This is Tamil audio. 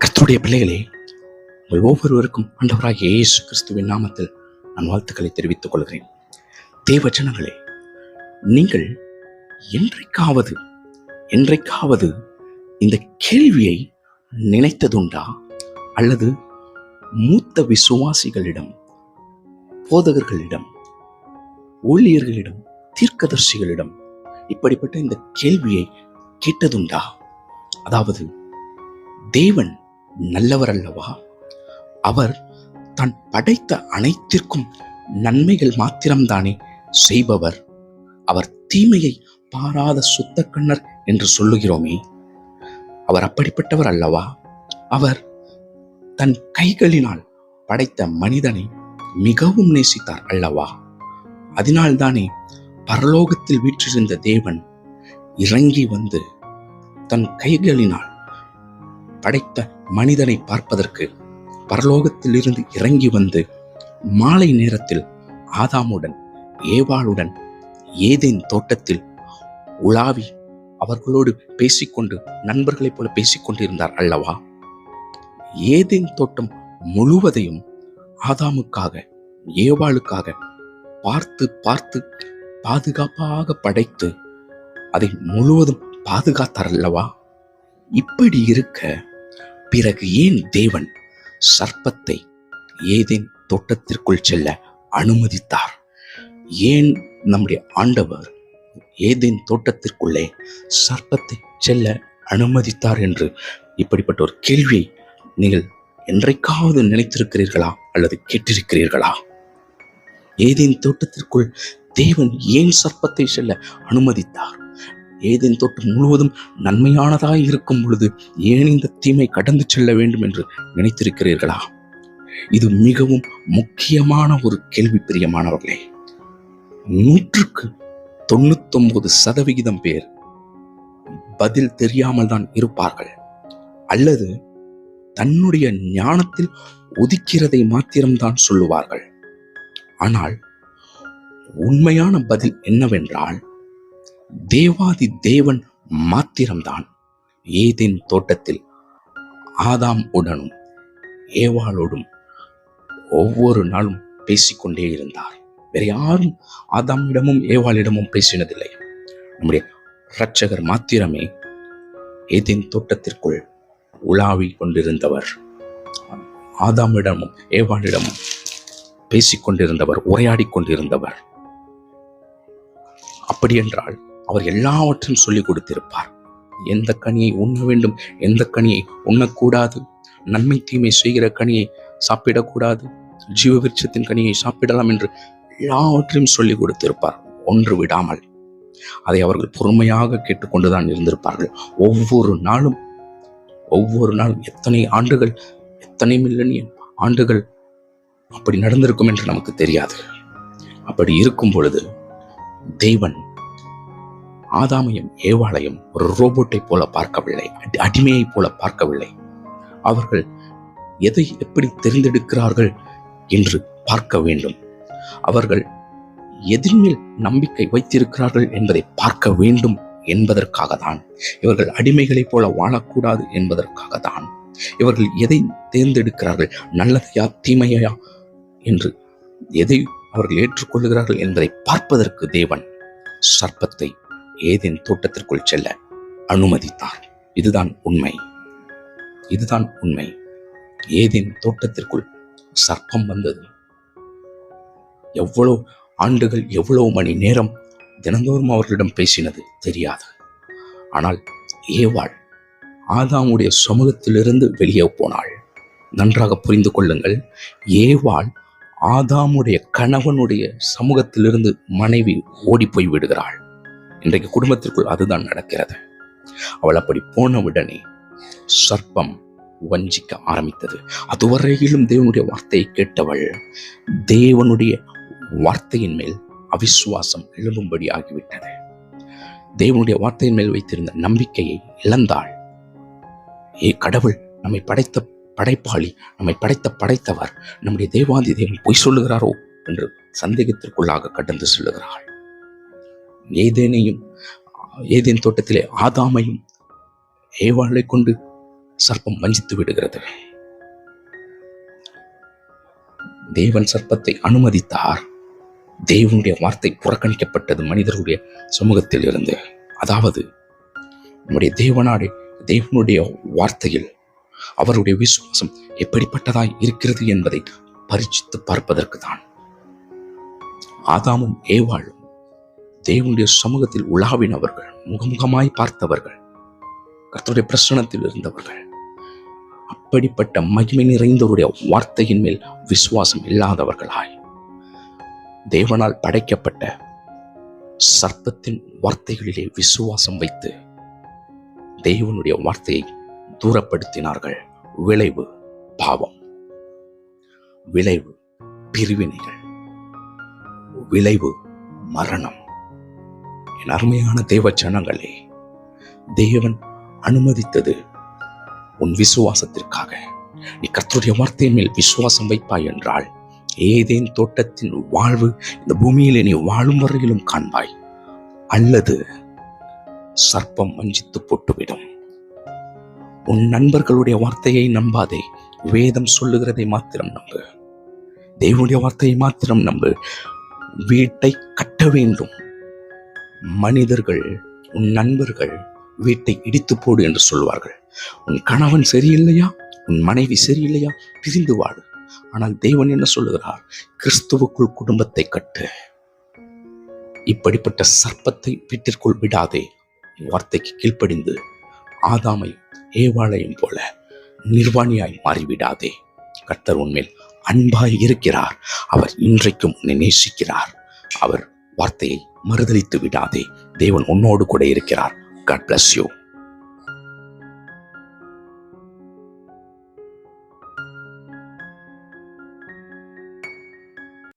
கர்த்தருடைய பிள்ளைகளே உங்கள் ஒவ்வொருவருக்கும் அண்டவராக இயேசு கிறிஸ்துவின் நாமத்தில் நான் வாழ்த்துக்களை தெரிவித்துக் கொள்கிறேன். தேவஜனங்களே நீங்கள் என்றைக்காவது என்றைக்காவது இந்த கேள்வியை நினைத்ததுண்டா? அல்லது மூத்த விசுவாசிகளிடம் போதகர்களிடம் ஊழியர்களிடம் தீர்க்கதர்சிகளிடம் இப்படிப்பட்ட இந்த கேள்வியை கேட்டதுண்டா? அதாவது தேவன் நல்லவர் அல்லவா அவர் தான் படைத்த அனைத்திற்கும் நன்மைகள் மாத்திரம்தானே செய்பவர். அவர் தீமையை பாராத சுத்த கண்ணர் என்று சொல்லுகிறோமே. அவர் அப்படிப்பட்டவர் அல்லவா? அவர் தன் கைகளினால் படைத்த மனிதனை மிகவும் நேசித்தார் அல்லவா? அதனால்தானே பரலோகத்தில் வீற்றிருந்த தேவன் இறங்கி வந்து தன் கைகளினால் படைத்த மனிதனை பார்ப்பதற்கு பரலோகத்திலிருந்து இறங்கி வந்து மாலை நேரத்தில் ஆதாமுடன் ஏவாளுடன் ஏதேன் தோட்டத்தில் உலாவி அவர்களோடு பேசிக்கொண்டு நண்பர்களைப் போல பேசிக்கொண்டிருந்தார் அல்லவா? ஏதேன் தோட்டம் முழுவதையும் ஆதாமுக்காக ஏவாளுக்காக பார்த்து பார்த்து பாதுகாப்பாக படைத்து அதை முழுவதும் பாதுகாத்தார் அல்லவா? இப்படி இருக்க பிறகு ஏன் தேவன் சர்ப்பத்தை ஏதேன் தோட்டத்திற்குள் செல்ல அனுமதித்தார்? ஏன் நம்முடைய ஆண்டவர் ஏதேன் தோட்டத்திற்குள்ளே சர்ப்பத்தை செல்ல அனுமதித்தார் என்று இப்படிப்பட்ட ஒரு கேள்வியை நீங்கள் என்றைக்காவது நினைத்திருக்கிறீர்களா அல்லது கேட்டிருக்கிறீர்களா? ஏதேன் தோட்டத்திற்குள் தேவன் ஏன் சர்ப்பத்தை செல்ல அனுமதித்தார்? ஏதேன் தோட்டம் முழுவதும் நன்மையானதாய் இருக்கும் பொழுது ஏன் இந்த தீமை கடந்து செல்ல வேண்டும் என்று நினைத்திருக்கிறீர்களா? இது மிகவும் முக்கியமான ஒரு கேள்வி பிரியமானவர்களே. நூற்றுக்கு தொண்ணூத்தொன்பது சதவிகிதம் பேர் பதில் தெரியாமல் தான் இருப்பார்கள். அல்லது தன்னுடைய ஞானத்தில் ஒதுக்கிறதை மாத்திரம்தான் சொல்லுவார்கள். ஆனால் உண்மையான பதில் என்னவென்றால் தேவாதி தேவன் மாத்திரம்தான். ஏதேன் தோட்டத்தில் ஆதாம் உடனும் ஏவாளோடும் ஒவ்வொரு நாளும் பேசிக்கொண்டே இருந்தார். வேற யாரும் ஆதாமிடமும் ஏவாளிடமும் பேசினதில்லை. நம்முடைய இரட்சகர் மாத்திரமே ஏதேன் தோட்டத்திற்குள் உலாவி கொண்டிருந்தவர். ஆதாமிடமும் ஏவாளிடமும் பேசிக்கொண்டிருந்தவர் உரையாடிக் கொண்டிருந்தவர் அப்படியென்றால் அவர் எல்லாவற்றையும் சொல்லிக் கொடுத்திருப்பார். எந்த கனியை உண்ண வேண்டும்? எந்த கனியை உண்ணக்கூடாது? நன்மை தீமை செய்கிற கனியை சாப்பிடக்கூடாது? ஜீவ விருட்சத்தின் கனியை சாப்பிடலாம் என்று எல்லாவற்றையும் சொல்லிக் கொடுத்திருப்பார். ஒன்று விடாமல். அதை அவர்கள் பொறுமையாக கேட்டுக்கொண்டுதான் இருந்திருப்பார்கள். ஒவ்வொரு நாளும் ஒவ்வொரு நாளும் எத்தனை ஆண்டுகள் எத்தனை மில்லனியன் ஆண்டுகள் அப்படி நடந்திருக்கும் என்று நமக்கு தெரியாது. அப்படி இருக்கும் பொழுது தெய்வன் ஆதாமையும் ஏவாளையும் ஒரு ரோபோட்டை போல பார்க்கவில்லை. அடி- அடிமையைப் போல பார்க்கவில்லை. அவர்கள் எதை எப்படி தெரிந்தெடுக்கிறார்கள் என்று பார்க்க வேண்டும். அவர்கள் எதிர்மேல் நம்பிக்கை வைத்திருக்கிறார்கள் என்பதை பார்க்க வேண்டும் என்பதற்காக தான் இவர்கள் அடிமைகளைப் போல வாழக்கூடாது என்பதற்காக தான் இவர்கள் எதை தேர்ந்தெடுக்கிறார்கள்? நல்லதையா தீமையா என்று எதை அவர்கள் ஏற்றுக்கொள்கிறார்கள் என்பதை பார்ப்பதற்கு தேவன் சர்ப்பத்தை ஏதேன் தோட்டத்திற்குள் செல்ல அனுமதித்தார் இதுதான் உண்மை. இதுதான் உண்மை. ஏதேன் தோட்டத்திற்குள் சர்ப்பம் வந்தது. எவ்வளவு ஆண்டுகள் எவ்வளவு மணி நேரம் தினந்தோறும் அவர்களிடம் பேசினது தெரியாது. ஆனால் ஏவாள் ஆதாமுடைய சமூகத்திலிருந்து வெளியே போனாள். நன்றாக புரிந்து கொள்ளுங்கள். ஏவாள் ஆதாமுடைய கணவனுடைய சமூகத்திலிருந்து மனைவி ஓடிப்போய் விடுகிறாள். இன்றைக்கு குடும்பத்திற்குள் அதுதான் நடக்கிறது. அவள் அப்படி போன உடனே சர்ப்பம் வஞ்சிக்க ஆரம்பித்தது. அதுவரையிலும் தேவனுடைய வார்த்தையை கேட்டவள் தேவனுடைய வார்த்தையின் மேல் அவிசுவாசம் எழும்பும்படி ஆகிவிட்டது. தேவனுடைய வார்த்தையின் மேல் வைத்திருந்த நம்பிக்கையை இழந்தாள். ஏ கடவுள் நம்மை படைத்த படைப்பாளி நம்மை படைத்த படைத்தவர் நம்முடைய தேவாதி தேவன் பொய் சொல்லுகிறாரோ என்று சந்தேகத்திற்குள்ளாக கடந்து செல்லுகிறாள். ஏதேனையும் ஏதேன் தோட்டத்திலே ஆதாமையும் ஏவாளை கொண்டு சர்ப்பம் வஞ்சித்து விடுகிறது. தேவன் சர்ப்பத்தை அனுமதித்தார். தேவனுடைய வார்த்தை புறக்கணிக்கப்பட்டது மனிதர்களுடைய சமூகத்தில் இருந்து அதாவது நம்முடைய தேவனாடு தேவனுடைய வார்த்தையில் அவருடைய விசுவாசம் எப்படிப்பட்டதாய் இருக்கிறது என்பதை பரிச்சித்து பார்ப்பதற்கு தான் ஆதாமும் ஏவாளும் தேவனுடைய சமூகத்தில் உலாவினவர்கள் முகமுகமாய் பார்த்தவர்கள் கர்த்தருடைய பிரசனத்தில் இருந்தவர்கள். அப்படிப்பட்ட மகிமை நிறைந்தவருடைய வார்த்தையின் மேல் விசுவாசம் இல்லாதவர்களாய். தேவனால் படைக்கப்பட்ட சர்ப்பத்தின் வார்த்தைகளிலே விசுவாசம் வைத்து தேவனுடைய வார்த்தையை தூரப்படுத்தினார்கள். விளைவு பாவம். விளைவு பிரிவினைகள். விளைவு மரணம். என் அருமையான தேவ ஜனங்களே தேவன் அனுமதித்தது உன் விசுவாசத்திற்காக. நீ கர்த்தருடைய வார்த்தையின் மேல் விசுவாசம் வைப்பாய் என்றால் ஏதேன் தோட்டத்தின் வாழ்வு இந்த பூமியிலே நீ வாழும் வரையிலும் காண்பாய். அல்லது சர்ப்பம் வஞ்சித்து போட்டுவிடும். உன் நண்பர்களுடைய வார்த்தையை நம்பாதே வேதம் சொல்லுகிறதை மாத்திரம் நம்பு. தேவனுடைய வார்த்தையை மாத்திரம் நம்பு. வீட்டை கட்ட வேண்டும். மனிதர்கள் உன் நண்பர்கள் வீட்டை இடித்து போடு என்று சொல்வார்கள் உன் கணவன் சரியில்லையா? உன் மனைவி சரியில்லையா? பிரிந்து வாடு. ஆனால் தேவன் என்ன சொல்லுகிறார்? கிறிஸ்துவுக்குள் குடும்பத்தை கட்டு. இப்படிப்பட்ட சர்ப்பத்தை வீட்டிற்குள் விடாதே. வார்த்தைக்கு கீழ்ப்படிந்து ஆதாமை ஏவாளையும் போல நிர்வாணியாய் மாறிவிடாதே. கர்த்தர் உன்மேல் அன்பாய் இருக்கிறார். அவர் இன்றைக்கும் உன்னை நேசிக்கிறார். அவர் வார்த்தையை மறுதலித்து விடாதே. தேவன் உன்னோடு கூட இருக்கிறார். God bless you